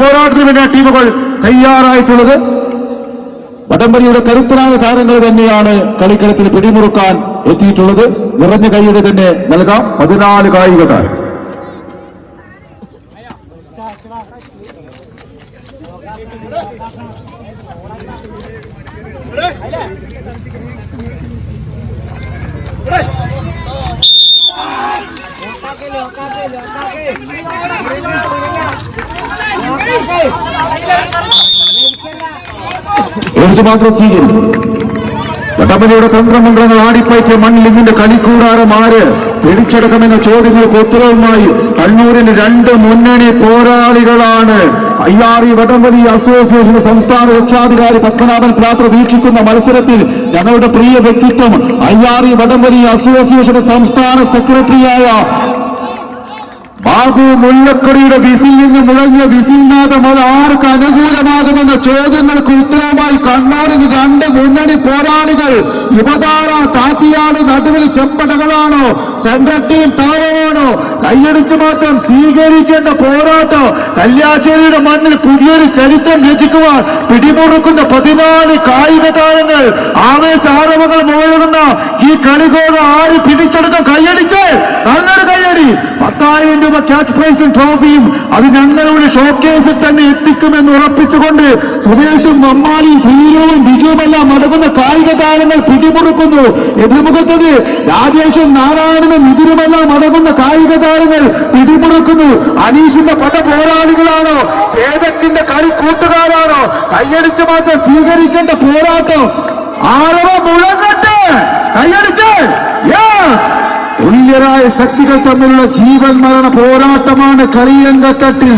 പോരാട്ടത്തിന് വേണ്ടി ടീമുകൾ തയ്യാറായിട്ടുള്ളത്. വടംവലിയുടെ കരുത്തരായ താരങ്ങൾ തന്നെയാണ് കളിക്കളത്തിൽ പിടിമുറുക്കാൻ എത്തിയിട്ടുള്ളത്. നിറഞ്ഞ കൈയുടെ തന്നെ നൽകാം പതിനാല് കായിക താരം. മാത്രം തന്ത്രമന്ത്രങ്ങൾ ആടിപ്പയറ്റിയ മണ്ണിൽ ഇതിന്റെ ആര് പിടിച്ചെടുക്കുമെന്ന ചോദ്യങ്ങൾക്ക് ഉത്തരവുമായി കണ്ണൂരിന് രണ്ട് മുന്നണി പോരാളികളാണ്. അയ്യാറി വടംവലി അസോസിയേഷൻ സംസ്ഥാന രക്ഷാധികാരി പത്മനാഭൻ പ്രാത്ര വീക്ഷിക്കുന്ന മത്സരത്തിൽ ഞങ്ങളുടെ പ്രിയ വ്യക്തിത്വം അയ്യാറി വടംവലി അസോസിയേഷൻ സംസ്ഥാന സെക്രട്ടറിയായ ബാബു മുല്ലക്കൊടിയുടെ വിസിൽ നിന്ന് മുഴങ്ങിയ വിസിൽനാഥം അത് ആർക്ക് അനുകൂലമാകുമെന്ന ചോദ്യങ്ങൾക്ക് ഉത്തരവുമായി കണ്ണൂരിന് രണ്ട് മുന്നണി പോരാളികൾ യുവതാര താത്തിയാണ് നടുവിൽ ചെമ്പടകളാണോ? സെൻട്രൽ ടീം താവമാണോ കൈയടിച്ചു മാറ്റം സ്വീകരിക്കേണ്ട പോരാട്ടം കല്യാശ്ശേരിയുടെ മണ്ണിൽ പുതിയൊരു ചരിത്രം രചിക്കുവാൻ പിടിമുറുക്കുന്ന പതിനാല് കായിക താരങ്ങൾ ആവേശ ആരവങ്ങൾ മുഴങ്ങുന്ന ഈ കളികോട് ആര് പിടിച്ചെടുക്കും? കൈയടിച്ച് പത്തായിരം രൂപ ക്യാച്ച് പ്രൈസും ട്രോഫിയും അത് ഞങ്ങളുടെ ഷോക്കേസിൽ തന്നെ എത്തിക്കുമെന്ന് ഉറപ്പിച്ചുകൊണ്ട് സുരേഷും നമ്മാലി സീരവും ബിജുവുമെല്ലാം അടങ്ങുന്ന കായിക താരങ്ങൾ പിടിമുറുക്കുന്നു. എതിർമുഖത്തത് രാജേഷും നാരായണനും ഇതിരുമെല്ലാം അടങ്ങുന്ന കായിക താരങ്ങൾ പിടിമുറുക്കുന്നു. അനീഷിന്റെ പല പോരാളികളാണോ? ചേതത്തിന്റെ കളി കൂട്ടുകാരാണോ? കൈയടിച്ച് മാറ്റം സ്വീകരിക്കേണ്ട പോരാട്ടം ആരവ മുഴങ്ങട്ടെ? കൈയടിച്ച്. യെസ് തുല്യരായ ശക്തികൾ തമ്മിലുള്ള ജീവൻ മരണ പോരാട്ടമാണ് കളിയങ്കത്തട്ടിൽ.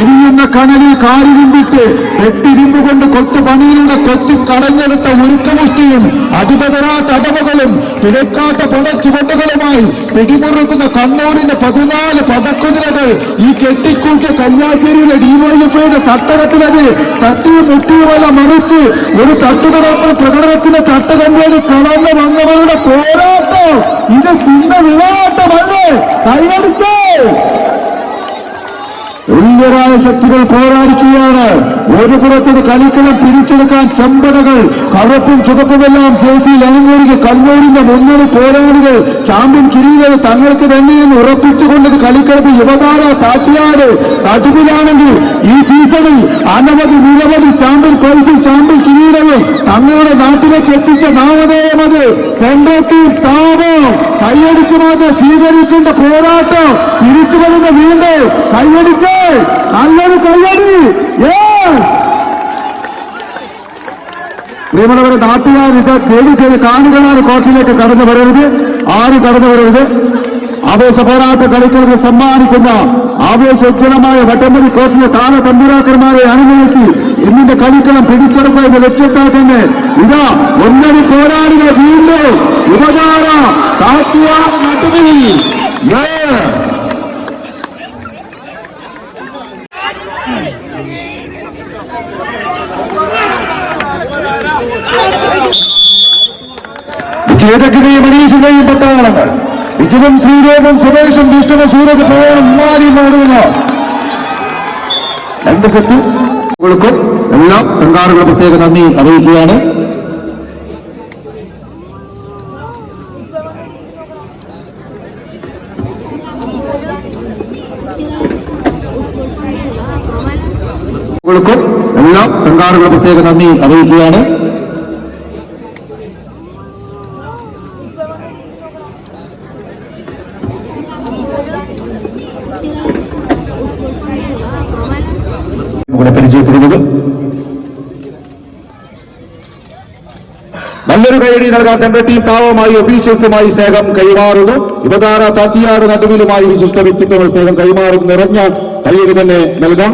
എരിയുന്ന കനലിൽ കാരിരുമ്പിട്ട് വെട്ടിരുമ്പ് കൊണ്ട് കൊത്തുപണിയിലൂടെ കൊത്തി കടഞ്ഞെടുത്ത ഉരുക്കമുഷ്ടിയും അധിപതരാത്ത അടവുകളും പിഴക്കാത്ത പടച്ചുവണ്ടുകളുമായി പിടിമുറുക്കുന്ന കണ്ണൂരിന്റെ പതിനാല് പടക്കുതിരകൾ ഈ കെട്ടിക്കൂട്ടിയ കല്യാശ്ശേരിയിലെ ഡിവൈഎഫ്ഐയുടെ തട്ടകത്തിലത് തട്ടിയും മുട്ടിയുമല്ല മറിച്ച് ഒരു തട്ടുകടപ്പ് പ്രകടനത്തിന്റെ തട്ടകമ്പേടി കടന്നു വന്നവരുടെ പോരാട്ടം. ഇത് ചിന്ത വിളയാട്ടമല്ലേ? കൈയടിച്ചേ? തുല്യരായ ശക്തികൾ പോരാടിക്കുകയാണ്. ഒരു പുറത്തത് കലിക്കളം പിടിച്ചെടുക്കാൻ ചെമ്പടകൾ കറുപ്പും ചുവപ്പുമെല്ലാം ജേസിയിൽ അണിഞ്ഞൊരുങ്ങി കണ്ണൂരിന്റെ മുന്നണി പോരാളികൾ ചാമ്പ്യൻ കിരീടം തങ്ങൾക്ക് തന്നെയെന്ന് ഉറപ്പിച്ചുകൊണ്ട് കളിക്കളത്ത് യുവതാര താറ്റിയാട് നടുവിലാണെങ്കിൽ ഈ സീസണിൽ അനവധി നിരവധി ചാമ്പ്യൻ പ്രൈസും ചാമ്പ്യൻ കിരീടവും തങ്ങളുടെ നാട്ടിലേക്ക് എത്തിച്ച നാമധേയം അത്. സെൻട്രൽ ടീം താപം. കൈയടിച്ചു മാറ്റം സ്വീകരിക്കേണ്ട പോരാട്ടം. തിരിച്ചു വരുന്ന വീണ്ടും കൈയടിച്ച് നല്ലൊരു കൈയടി യെസ് പ്രിയമുള്ളവരെ നാട്ടുകാർ ഇത് പേടി ചെയ്ത് കാണികളാണ് കോർട്ടിലേക്ക് കടന്നു വരരുത് ആരും കടന്നു വരരുത് ആവേശ പോരാട്ട കളിക്കുന്നത് സമ്മാനിക്കുന്ന ആവേശോജ്വലമായ വട്ടമ്പടി കോർട്ടിലെ താര തമ്പുരാക്കന്മാരെ അണിനിരത്തി എന്നിന്റെ കളിക്കളം പിടിച്ചെടുക്കുക എന്ന ലക്ഷ്യത്താൽ തന്നെ ഇതാ ഒന്നടി പോരാളികൾ വീണ്ടും യുവതാര കാത്തിയ നട്ടുകയിൽ യെസ് ചേതക്കിനെയും മനീഷിനെയും പട്ടാളങ്ങൾ. വിജയം ശ്രീദേവും സുരേഷും വിഷ്ണുവും സൂരജ് മാറി ഓടുന്നു രണ്ട് സെറ്റ് എല്ലാ സംഘാടകരുടെ പ്രത്യേക നന്ദി അറിയിക്കുകയാണ്. ക്കും എല്ലാ സംഘാടകരുടെ പ്രത്യേക നന്ദി അറിയിക്കുകയാണ്. ഇവിടെ പരിചയപ്പെടുന്നത്. നല്ലൊരു കൈയടി നൽകാൻ സെൻട്രൽ ടീം താവമായി ഒഫീഷ്യൽസുമായി സ്നേഹം കൈമാറുന്നു. യുവതാര താത്തിയാട് നടുവിലുമായി വിശിഷ്ട വ്യക്തിത്വങ്ങൾ സ്നേഹം കൈമാറും. നിറഞ്ഞ കൈയടി തന്നെ നൽകാം.